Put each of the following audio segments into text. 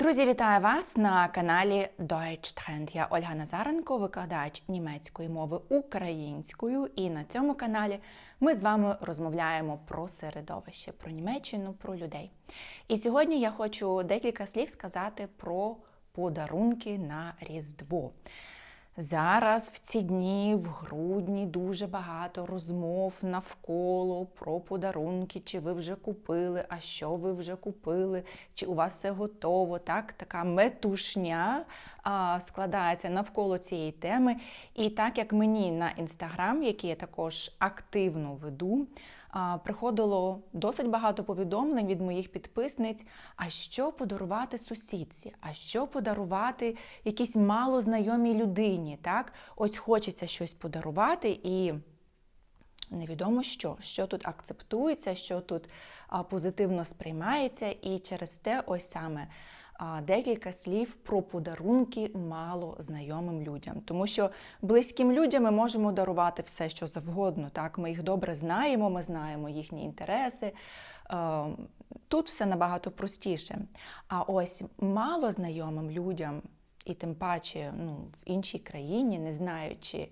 Друзі, вітаю вас на каналі Deutsch Trend. Я Ольга Назаренко, викладач німецької мови українською. І на цьому каналі ми з вами розмовляємо про середовище, про Німеччину, про людей. І сьогодні я хочу декілька слів сказати про подарунки на Різдво. Зараз в ці дні, в грудні, дуже багато розмов навколо про подарунки, чи ви вже купили, а що ви вже купили, чи у вас все готово. Так, така метушня а, складається навколо цієї теми. І так як мені на інстаграм, який я також активно веду, приходило досить багато повідомлень від моїх підписниць, а що подарувати сусідці, а що подарувати якійсь малознайомій людині. Так? Ось хочеться щось подарувати і. Невідомо що, що тут акцептується, що тут позитивно сприймається, і через те ось саме декілька слів про подарунки мало знайомим людям. Тому що близьким людям ми можемо дарувати все, що завгодно. Так, Ми їх добре знаємо, ми знаємо їхні інтереси. Е, Тут все набагато простіше. А ось мало знайомим людям, і тим паче ну, в іншій країні, не знаючи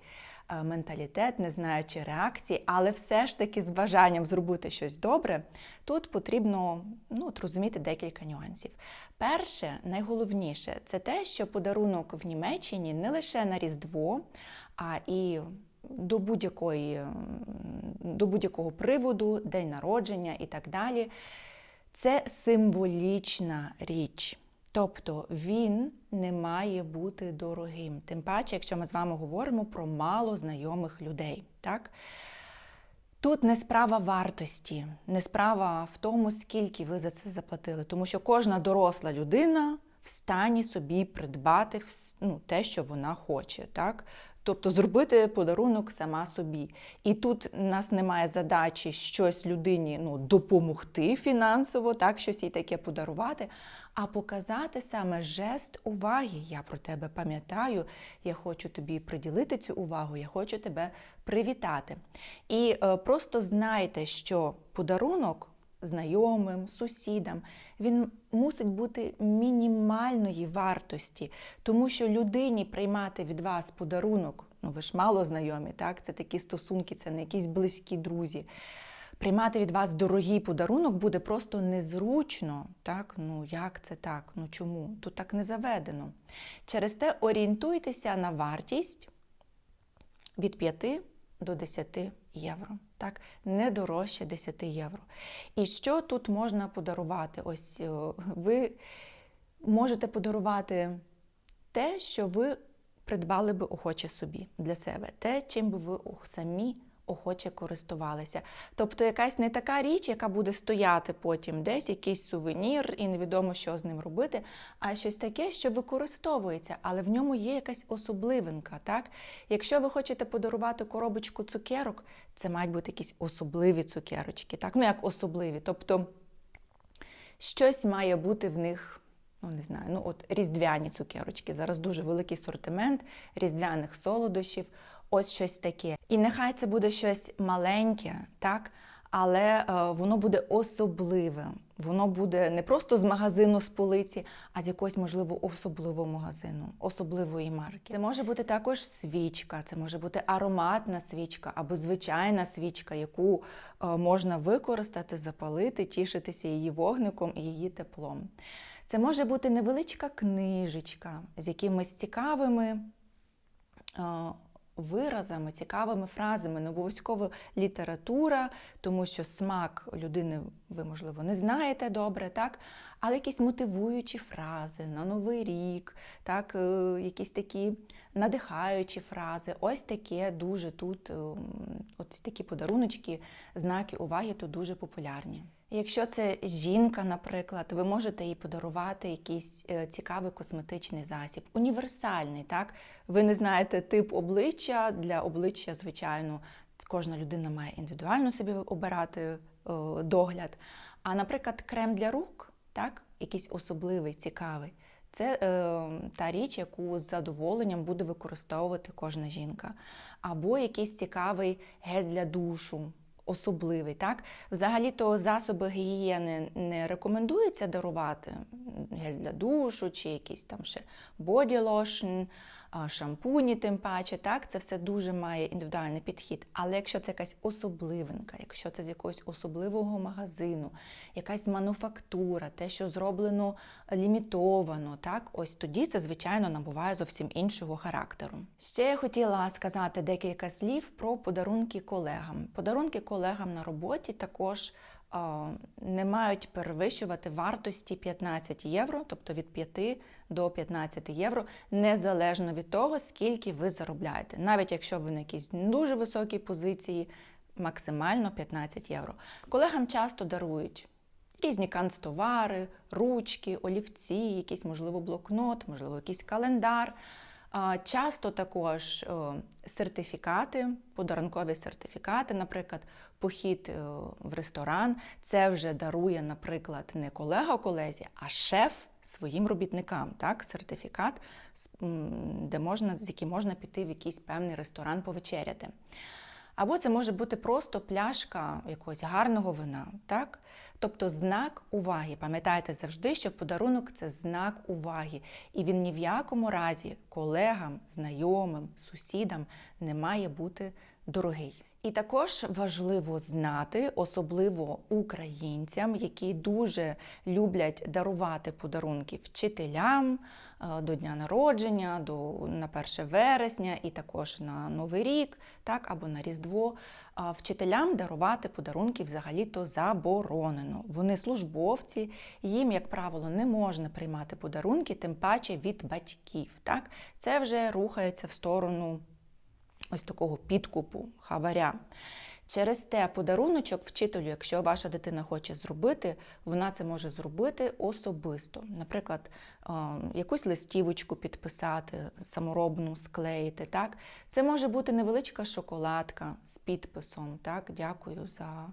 менталітет, не знаючи реакції, але все ж таки з бажанням зробити щось добре, тут потрібно ну, от розуміти декілька нюансів. Перше, найголовніше, це те, що подарунок в Німеччині не лише на Різдво, а і до будь-якої до будь-якого приводу, день народження і так далі. Це символічна річ. Тобто він не має бути дорогим. Тим паче, якщо ми з вами говоримо про мало знайомих людей. Так? Тут не справа вартості, не справа в тому, скільки ви за це заплатили. Тому що кожна доросла людина в стані собі придбати ну, те, що вона хоче. Так? Тобто зробити подарунок сама собі. І тут у нас немає задачі щось людині ну, допомогти фінансово, так, щось їй таке подарувати, а показати саме жест уваги. Я про тебе пам'ятаю, я хочу тобі приділити цю увагу, я хочу тебе привітати. І е, просто знайте, що подарунок знайомим, сусідам, він мусить бути мінімальної вартості, тому що людині приймати від вас подарунок, ну ви ж мало знайомі, так? Це такі стосунки, це не якісь близькі друзі. Приймати від вас дорогий подарунок буде просто незручно. Так? Ну як це так? Ну чому? Тут так не заведено. Через те орієнтуйтеся на вартість від 5 до 10 євро. Так? Не дорожче 10 євро. І що тут можна подарувати? Ось е, ви можете подарувати те, що ви придбали би охоче собі для себе, те, чим би ви самі охоче користувалися. Тобто якась не така річ, яка буде стояти потім десь, якийсь сувенір, і невідомо, що з ним робити, а щось таке, що використовується, але в ньому є якась особливинка. Так? Якщо ви хочете подарувати коробочку цукерок, це мають бути якісь особливі цукерочки, так? ну як особливі. Тобто щось має бути в них. Ну, не знаю, ну от різдвяні цукерочки. Зараз дуже великий сортимент різдвяних солодощів, ось щось таке. І нехай це буде щось маленьке, так? Але е, воно буде особливим. Воно буде не просто з магазину з полиці, а з якогось, можливо, особливого магазину, особливої марки. Це може бути також свічка, це може бути ароматна свічка або звичайна свічка, яку е, можна використати, запалити, тішитися її вогником і її теплом. Це може бути невеличка книжечка з якимись цікавими е, виразами, цікавими фразами, не обов'язково література, тому що смак людини ви, можливо, не знаєте добре, так? але якісь мотивуючі фрази на Новий рік, так? е, якісь такі надихаючі фрази. Ось таке дуже тут, ем, ось такі подаруночки, знаки уваги тут дуже популярні. Якщо це жінка, наприклад, ви можете їй подарувати якийсь е, цікавий косметичний засіб, універсальний, так? Ви не знаєте тип обличчя для обличчя, звичайно, кожна людина має індивідуально собі обирати е, догляд. А, наприклад, крем для рук, так? якийсь особливий, цікавий. Це е, та річ, яку з задоволенням буде використовувати кожна жінка. Або якийсь цікавий гель для душу, особливий. Так? Взагалі-то засоби гігієни не рекомендується дарувати гель для душу чи якийсь там ще боді а, шампуні, тим паче, так, це все дуже має індивідуальний підхід. Але якщо це якась особливинка, якщо це з якогось особливого магазину, якась мануфактура, те, що зроблено лімітовано, так, ось тоді це, звичайно, набуває зовсім іншого характеру. Ще я хотіла сказати декілька слів про подарунки колегам. Подарунки колегам на роботі також не мають перевищувати вартості 15 євро, тобто від 5 до 15 євро, незалежно від того, скільки ви заробляєте. Навіть якщо ви на якійсь дуже високій позиції, максимально 15 євро. Колегам часто дарують різні канцтовари, ручки, олівці, якийсь, можливо, блокнот, можливо, якийсь календар. Часто також е, сертифікати, подарункові сертифікати, наприклад, похід е, в ресторан. Це вже дарує, наприклад, не колега колезі, а шеф своїм робітникам. Так? Сертифікат, де можна, з яким можна піти в якийсь певний ресторан повечеряти. Або це може бути просто пляшка якогось гарного вина, так? Тобто знак уваги. Пам'ятайте завжди, що подарунок це знак уваги. І він ні в якому разі колегам, знайомим, сусідам не має бути дорогий. І також важливо знати, особливо українцям, які дуже люблять дарувати подарунки вчителям е, до дня народження, до на 1 вересня і також на Новий рік, так або на Різдво. Вчителям дарувати подарунки взагалі-то заборонено. Вони службовці, їм, як правило, не можна приймати подарунки, тим паче від батьків. Так? Це вже рухається в сторону ось такого підкупу, хабаря. Через те подаруночок вчителю, якщо ваша дитина хоче зробити, вона це може зробити особисто. Наприклад, якусь листівочку підписати, саморобну склеїти. Так? Це може бути невеличка шоколадка з підписом. Так? Дякую за,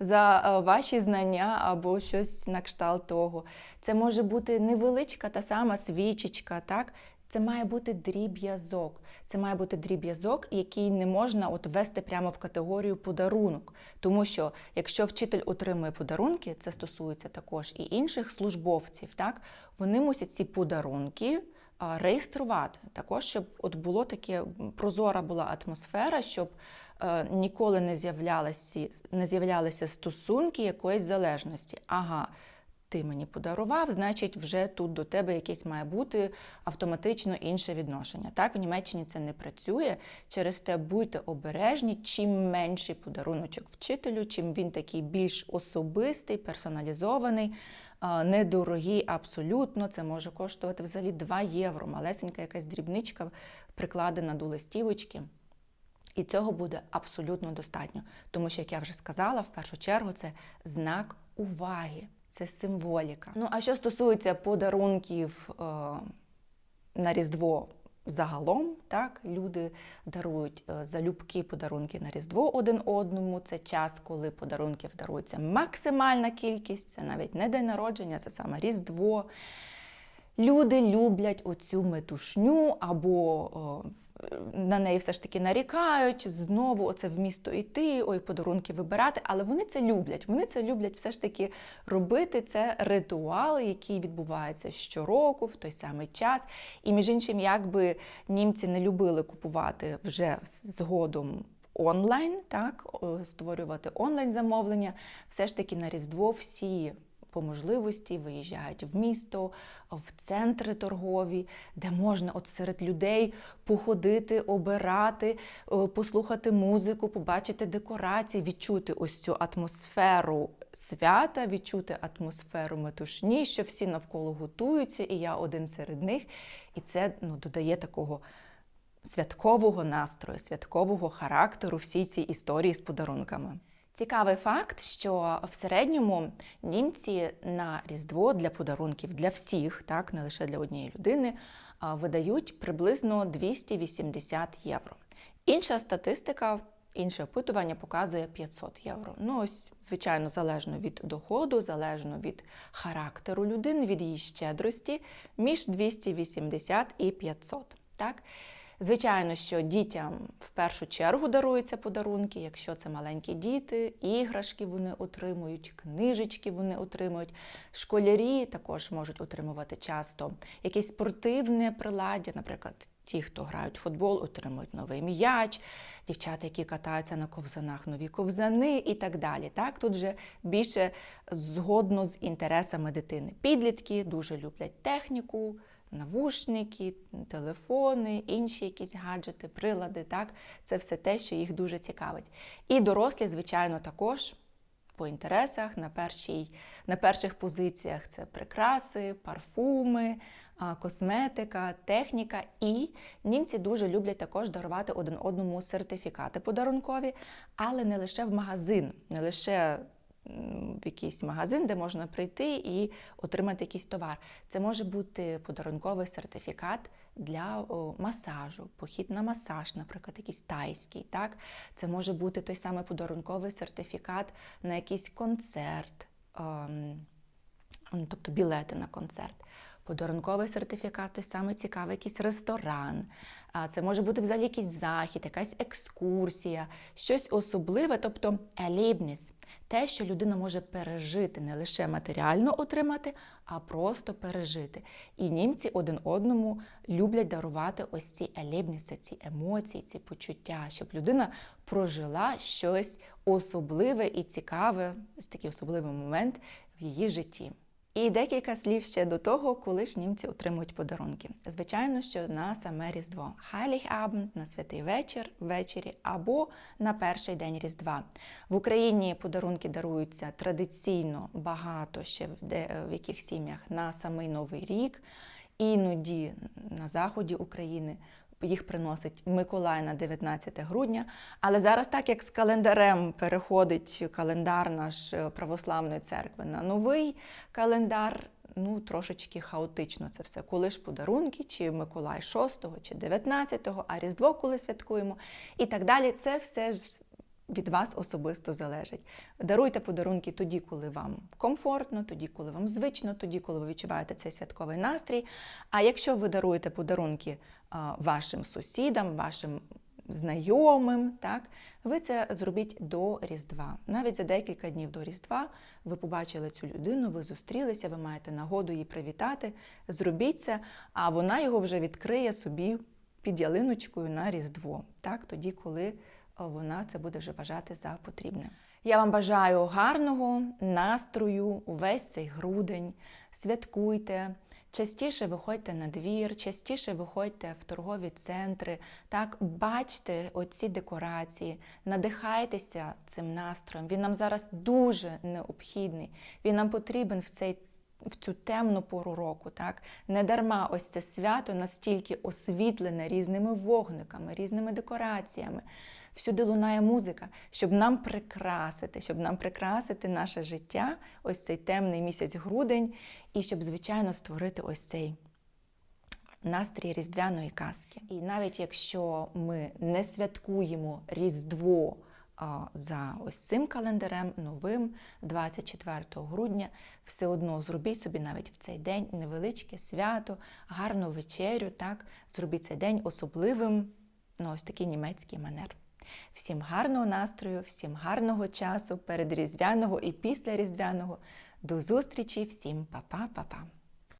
за ваші знання або щось на кшталт того. Це може бути невеличка та сама свічечка. Так? Це має бути дріб'язок. Це має бути дріб'язок, який не можна от ввести прямо в категорію подарунок. Тому що якщо вчитель отримує подарунки, це стосується також і інших службовців, так вони мусять ці подарунки реєструвати. Також, щоб от було таке прозора була атмосфера, щоб е, ніколи не з'являлися, не з'являлися стосунки якоїсь залежності. Ага. Ти мені подарував, значить, вже тут до тебе якесь має бути автоматично інше відношення. Так, в Німеччині це не працює. Через те будьте обережні, чим менший подаруночок вчителю, чим він такий більш особистий, персоналізований, недорогий абсолютно. Це може коштувати взагалі 2 євро. Малесенька якась дрібничка прикладена до листівочки. І цього буде абсолютно достатньо, тому що, як я вже сказала, в першу чергу це знак уваги, це символіка. Ну а що стосується подарунків е, на Різдво загалом, так люди дарують е, залюбки подарунки на Різдво один одному. Це час, коли подарунків дарується максимальна кількість, це навіть не день народження, це саме Різдво. Люди люблять оцю метушню або о, на неї все ж таки нарікають, знову оце в місто йти, ой, подарунки вибирати. Але вони це люблять. Вони це люблять все ж таки робити. Це ритуал, який відбувається щороку в той самий час. І між іншим, якби німці не любили купувати вже згодом. Онлайн, так, створювати онлайн замовлення, все ж таки на Різдво всі по можливості виїжджають в місто, в центри торгові, де можна от серед людей походити, обирати, е, послухати музику, побачити декорації, відчути ось цю атмосферу свята, відчути атмосферу метушні, що всі навколо готуються, і я один серед них. І це ну, додає такого святкового настрою, святкового характеру всій цій історії з подарунками. Цікавий факт, що в середньому німці на Різдво для подарунків для всіх, так не лише для однієї людини, видають приблизно 280 євро. Інша статистика, інше опитування показує 500 євро. Ну ось, звичайно, залежно від доходу, залежно від характеру людини, від її щедрості, між 280 і 500. Так? Звичайно, що дітям в першу чергу даруються подарунки, якщо це маленькі діти, іграшки вони отримують, книжечки вони отримують. Школярі також можуть отримувати часто якесь спортивне приладдя, наприклад, ті, хто грають в футбол, отримують новий м'яч, дівчата, які катаються на ковзанах, нові ковзани і так далі. Так, тут вже більше згодно з інтересами дитини. Підлітки дуже люблять техніку навушники, телефони, інші якісь гаджети, прилади. Так? Це все те, що їх дуже цікавить. І дорослі, звичайно, також по інтересах на, першій, на перших позиціях це прикраси, парфуми. Косметика, техніка, і німці дуже люблять також дарувати один одному сертифікати подарункові, але не лише в магазин, не лише в якийсь магазин, де можна прийти і отримати якийсь товар. Це може бути подарунковий сертифікат для о, масажу, похід на масаж, наприклад, якийсь тайський. Так? Це може бути той самий подарунковий сертифікат на якийсь концерт, ем, ну, тобто білети на концерт. Подарунковий сертифікат, той самий цікавий якийсь ресторан. Це може бути взагалі якийсь захід, якась екскурсія, щось особливе, тобто елібніс, те, що людина може пережити, не лише матеріально отримати, а просто пережити. І німці один одному люблять дарувати ось ці елібніси, ці емоції, ці почуття, щоб людина прожила щось особливе і цікаве, ось такий особливий момент в її житті. І декілька слів ще до того, коли ж німці отримують подарунки. Звичайно, що на саме Різдво Heiligabend, на святий вечір, ввечері або на перший день Різдва. В Україні подарунки даруються традиційно багато ще в, де, в яких сім'ях на самий Новий рік. Іноді на заході України їх приносить Миколай на 19 грудня. Але зараз, так як з календарем переходить календар наш е, православної церкви на новий календар, ну трошечки хаотично це все. Коли ж подарунки, чи Миколай 6, чи 19, а Різдво, коли святкуємо, і так далі. Це все від вас особисто залежить. Даруйте подарунки тоді, коли вам комфортно, тоді, коли вам звично, тоді, коли ви відчуваєте цей святковий настрій. А якщо ви даруєте подарунки вашим сусідам, вашим знайомим, так, ви це зробіть до Різдва. Навіть за декілька днів до Різдва ви побачили цю людину, ви зустрілися, ви маєте нагоду її привітати. Зробіть це, а вона його вже відкриє собі під ялиночкою на Різдво, так, тоді, коли вона це буде вже вважати за потрібне. Я вам бажаю гарного настрою увесь цей грудень. Святкуйте, частіше виходьте на двір, частіше виходьте в торгові центри. Так, бачте оці декорації, надихайтеся цим настроєм. Він нам зараз дуже необхідний. Він нам потрібен в цей. В цю темну пору року, так не дарма ось це свято настільки освітлене різними вогниками, різними декораціями всюди лунає музика, щоб нам прикрасити, щоб нам прикрасити наше життя, ось цей темний місяць грудень, і щоб, звичайно, створити ось цей. Настрій різдвяної казки. І навіть якщо ми не святкуємо Різдво за ось цим календарем, новим, 24 грудня, все одно зробіть собі навіть в цей день невеличке свято, гарну вечерю, так, зробіть цей день особливим, ну ось такий німецький манер. Всім гарного настрою, всім гарного часу передріздвяного і після різдвяного. До зустрічі, всім па-па-па-па!